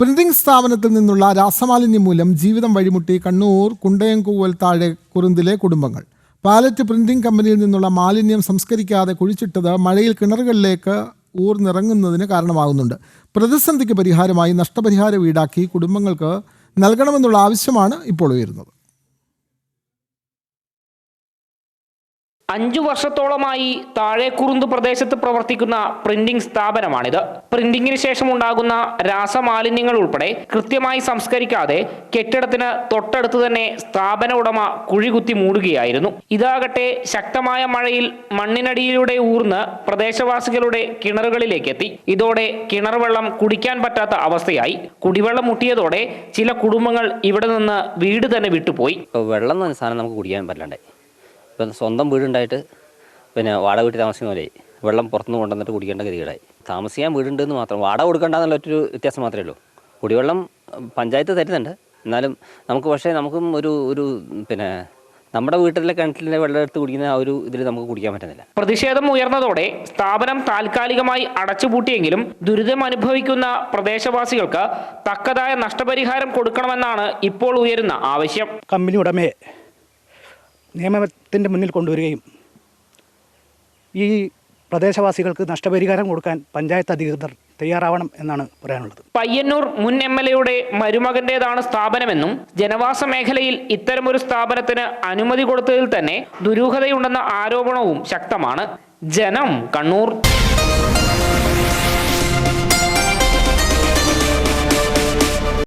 Printing സ്ഥാപനത്തിൽ നിന്നുള്ള രാസമാലിന്യം മൂലം ജീവിതം വഴിമുട്ടി കണ്ണൂർ കുണ്ടയംകൂവൽ താഴെ കുറുന്തിലെ കുടുംബങ്ങൾ. പാലറ്റ് പ്രിന്റിംഗ് കമ്പനിയിൽ നിന്നുള്ള മാലിന്യം സംസ്കരിക്കാതെ കുഴിച്ചിട്ടത് മഴയിൽ കിണറുകളിലേക്ക് ഊർന്നിറങ്ങുന്നതിന് കാരണമാകുന്നുണ്ട്. പ്രതിസന്ധിക്ക് പരിഹാരമായി നഷ്ടപരിഹാരം ഈടാക്കി കുടുംബങ്ങൾക്ക് നൽകണമെന്നുള്ള ആവശ്യമാണ് ഇപ്പോൾ ഉയരുന്നത്. അഞ്ചു വർഷത്തോളമായി താഴേക്കുറുന്ത് പ്രദേശത്ത് പ്രവർത്തിക്കുന്ന പ്രിന്റിംഗ് സ്ഥാപനമാണിത്. പ്രിന്റിംഗിന് ശേഷം ഉണ്ടാകുന്ന രാസമാലിന്യങ്ങൾ ഉൾപ്പെടെ കൃത്യമായി സംസ്കരിക്കാതെ കെട്ടിടത്തിന് തൊട്ടടുത്ത് തന്നെ സ്ഥാപന ഉടമ കുഴികുത്തി മൂടുകയായിരുന്നു. ഇതാകട്ടെ ശക്തമായ മഴയിൽ മണ്ണിനടിയിലൂടെ ഊർന്ന് പ്രദേശവാസികളുടെ കിണറുകളിലേക്ക് എത്തി ഇതോടെ കിണർ വെള്ളം കുടിക്കാൻ പറ്റാത്ത അവസ്ഥയായി. കുടിവെള്ളം മുട്ടിയതോടെ ചില കുടുംബങ്ങൾ ഇവിടെ നിന്ന് വീട് തന്നെ വിട്ടുപോയി. വെള്ളം സാധനം നമുക്ക് കുടിക്കാൻ പറ്റാണ്ടായി ഇപ്പം സ്വന്തം വീടുണ്ടായിട്ട് പിന്നെ വാടക വീട്ടിൽ താമസിക്കുന്ന പോലെ വെള്ളം പുറത്തുനിന്ന് കൊണ്ടുവന്നിട്ട് കുടിക്കേണ്ട ഗതികേടായി. താമസിക്കാൻ വീടുണ്ടെന്ന് മാത്രം വാടക കൊടുക്കേണ്ടെന്നുള്ള ഒരു വ്യത്യാസം മാത്രമേ ഉള്ളൂ. കുടിവെള്ളം പഞ്ചായത്ത് തരുന്നുണ്ട്. എന്നാലും നമുക്ക് പക്ഷേ നമുക്കും ഒരു ഒരു പിന്നെ നമ്മുടെ വീട്ടിലെ കിണറ്റിലെ വെള്ളം എടുത്ത് കുടിക്കുന്ന ആ ഒരു ഇതിൽ നമുക്ക് കുടിക്കാൻ പറ്റുന്നില്ല. പ്രതിഷേധം ഉയർന്നതോടെ സ്ഥാപനം താൽക്കാലികമായി അടച്ചുപൂട്ടിയെങ്കിലും ദുരിതം അനുഭവിക്കുന്ന പ്രദേശവാസികൾക്ക് തക്കതായ നഷ്ടപരിഹാരം കൊടുക്കണമെന്നാണ് ഇപ്പോൾ ഉയരുന്ന ആവശ്യം. കമ്പനി ഉടമയെ നിയമത്തിന്റെ മുന്നിൽ കൊണ്ടുവരികയും ഈ പ്രദേശവാസികൾക്ക് നഷ്ടപരിഹാരം കൊടുക്കാൻ പഞ്ചായത്ത് അധികൃതർ തയ്യാറാവണം എന്നാണ് പറയാനുള്ളത്. പയ്യന്നൂർ മുൻ എം എൽ എയുടെ മരുമകന്റേതാണ് സ്ഥാപനമെന്നും ജനവാസ മേഖലയിൽ ഇത്തരമൊരു സ്ഥാപനത്തിന് അനുമതി കൊടുത്തതിൽ തന്നെ ദുരൂഹതയുണ്ടെന്ന ആരോപണവും ശക്തമാണ്. ജനം കണ്ണൂർ.